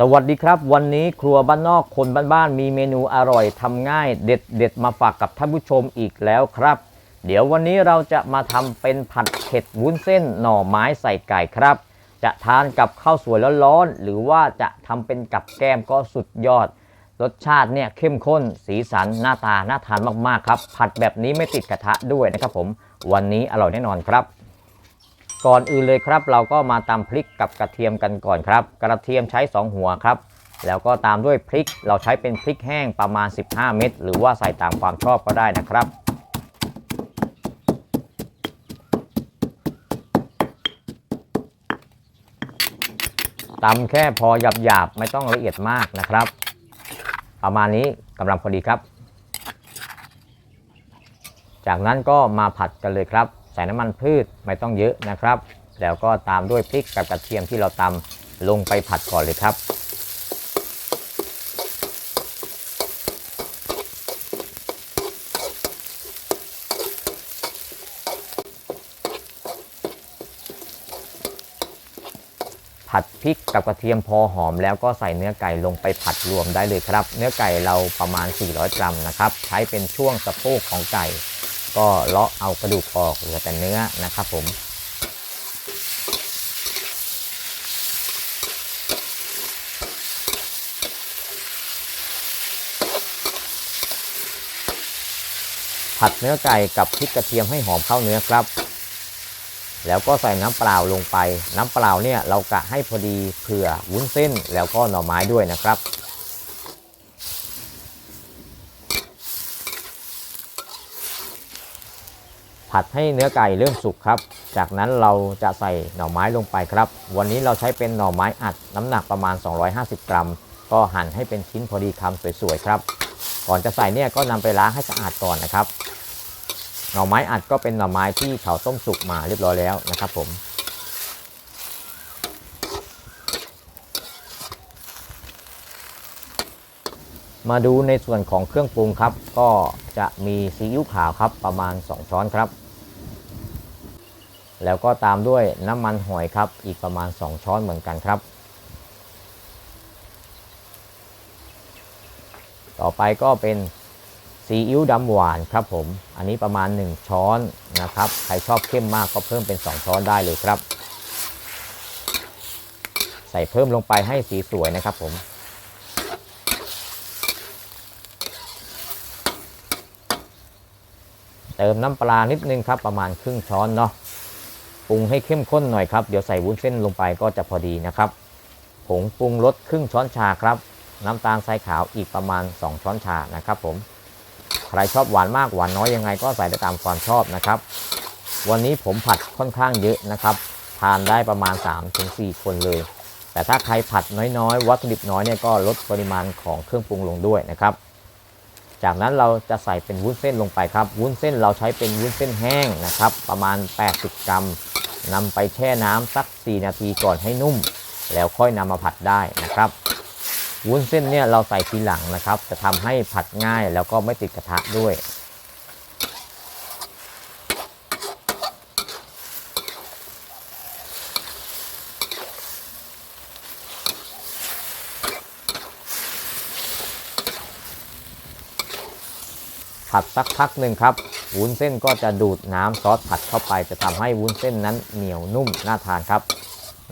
สวัสดีครับ วันนี้ครัวบ้านนอกคนบ้านๆมีเมนูอร่อยทำง่าย เด็ดเด็ดมาฝากกับท่านผู้ชมอีกแล้วครับ เดี๋ยววันนี้เราจะมาทำเป็นผัดเผ็ดวุ้นเส้นหน่อไม้ใส่ไก่ครับ จะทานกับข้าวสวยร้อนๆหรือว่าจะทำเป็นกับแกล้มก็สุดยอด รสชาติเนี่ยเข้มข้น สีสันหน้าตาน่าทานมากๆครับ ผัดแบบนี้ไม่ติดกระทะด้วยนะครับผม วันนี้อร่อยแน่นอนครับ ก่อนอื่นเลยครับ เราก็มาตำพริกกับกระเทียมกันก่อนครับ กระเทียมใช้ 2 หัวครับ แล้วก็ตามด้วยพริก เราใช้เป็นพริกแห้งประมาณ 15 เม็ดหรือว่าใส่ตามความชอบก็ได้นะครับตำแค่พอหยาบๆไม่ต้องละเอียดมากนะครับ ประมาณนี้กำลังพอดีครับ จากนั้นก็มาผัดกันเลยครับ ส่น้ำมันพืชไม่ต้องเยอะนะครับ แล้วก็ตามด้วยพริกกับกระเทียมที่เราตำลงไปผัดก่อนเลยครับ ผัดพริกกับกระเทียมพอหอม แล้วก็ใส่เนื้อไก่ลงไปผัดรวมได้เลยครับ เนื้อไก่เราประมาณ 400 กรัมนะครับ ใช้เป็นช่วงสะโพกของไก่ ก็เลาะเอากระดูกออกเหลือแต่เนื้อนะครับผมผัดเนื้อไก่กับพริกกระเทียมให้หอมเข้าเนื้อครับ แล้วก็ใส่น้ำเปล่าลงไป น้ำเปล่าเนี่ยเรากะให้พอดีเผื่อวุ้นเส้นแล้วก็หน่อไม้ด้วยนะครับ ผัดให้เนื้อไก่เริ่มสุกครับ จากนั้นเราจะใส่หน่อไม้ลงไปครับ วันนี้เราใช้เป็นหน่อไม้อัดน้ำหนักประมาณ 250 กรัม ก็หั่นให้เป็นชิ้นพอดีคำสวยๆครับ ก่อนจะใส่เนี่ยก็นำไปล้างให้สะอาดก่อนนะครับ หน่อไม้อัดก็เป็นหน่อไม้ที่เขาต้มสุกมาเรียบร้อยแล้วนะครับผมมาดูในส่วนของเครื่องปรุงครับ ก็จะมีซีอิ๊วขาวครับประมาณ 2 ช้อนครับ แล้วก็ตามด้วยน้ำมันหอยครับ อีกประมาณ 2 ช้อนเหมือนกันครับ ต่อไปก็เป็นซีอิ๊วดำหวานครับผม อันนี้ประมาณ 1 ช้อนนะครับ ใครชอบเข้มมากก็เพิ่มเป็น 2 ช้อนได้เลยครับ ใส่เพิ่มลงไปให้สีสวยนะครับผมเติมน้ำปลานิดนึงครับประมาณครึ่งช้อนเนาะ ปรุงให้เข้มข้นหน่อยครับ เดี๋ยวใส่วุ้นเส้นลงไปก็จะพอดีนะครับ ผงปรุงรสครึ่งช้อนชาครับ น้ำตาลทรายขาวอีกประมาณ 2 ช้อนชานะครับผม ใครชอบหวานมากหวานน้อยยังไงก็ใส่ได้ตามความชอบนะครับ วันนี้ผมผัดค่อนข้างเยอะนะครับ ทานได้ประมาณ 3-4 คนเลย แต่ถ้าใครผัดน้อยๆ วัตถุดิบน้อยเนี่ยก็ลดปริมาณของเครื่องปรุงลงด้วยนะครับ จากนั้นเราจะใส่เป็นวุ้นเส้นลงไปครับ วุ้นเส้นเราใช้เป็นวุ้นเส้นแห้งนะครับ ประมาณ 80 กรัม นำไปแช่น้ำสัก 4 นาทีก่อนให้นุ่ม แล้วค่อยนำมาผัดได้นะครับวุ้นเส้นเนี่ยเราใส่ทีหลังนะครับ จะทำให้ผัดง่ายแล้วก็ไม่ติดกระทะด้วย ผัดสักพักหนึ่งครับ วุ้นเส้นก็จะดูดน้ำซอสผัดเข้าไป จะทำให้วุ้นเส้นนั้นเหนียวนุ่มน่าทานครับ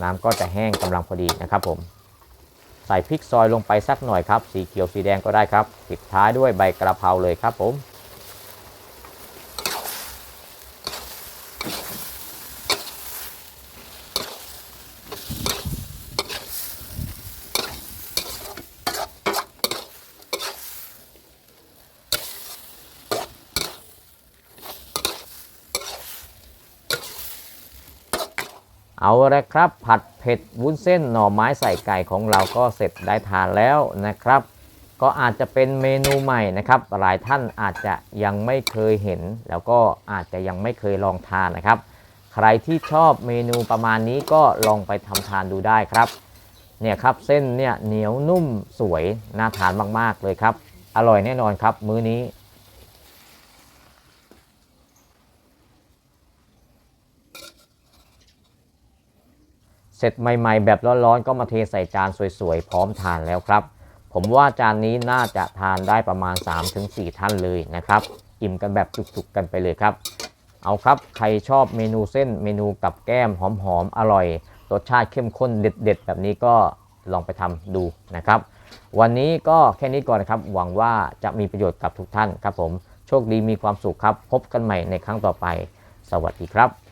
น้ำก็จะแห้งกำลังพอดีนะครับผม ใส่พริกซอยลงไปสักหน่อยครับ สีเขียวสีแดงก็ได้ครับ ปิดท้ายด้วยใบกระเพราเลยครับผม เอาละครับผัดเผ็ดวุ้นเส้นหน่อไม้ใส่ไก่ของเราก็เสร็จได้ทานแล้วนะครับ ก็อาจจะเป็นเมนูใหม่นะครับ หลายท่านอาจจะยังไม่เคยเห็น แล้วก็อาจจะยังไม่เคยลองทานนะครับ ใครที่ชอบเมนูประมาณนี้ก็ลองไปทำทานดูได้ครับเนี่ยครับเส้นเนี่ยเหนียวนุ่มสวยน่าทานมากๆเลยครับ อร่อยแน่นอนครับมื้อนี้ เสร็จใหม่ๆ แบบร้อนๆ ก็มาเทใส่จานสวยๆ พร้อมทานแล้วครับ ผมว่าจานนี้น่าจะทานได้ประมาณ 3-4 ท่านเลยนะครับ อิ่มกันแบบจุกๆ กันไปเลยครับ เอาครับ ใครชอบเมนูเส้นเมนูกับแก้มหอมๆ อร่อย รสชาติเข้มข้นเด็ด ๆ แบบนี้ก็ลองไปทำดูนะครับ วันนี้ก็แค่นี้ก่อนนะครับ หวังว่าจะมีประโยชน์กับทุกท่านครับผม โชคดีมีความสุขครับ พบกันใหม่ในครั้งต่อไป สวัสดีครับ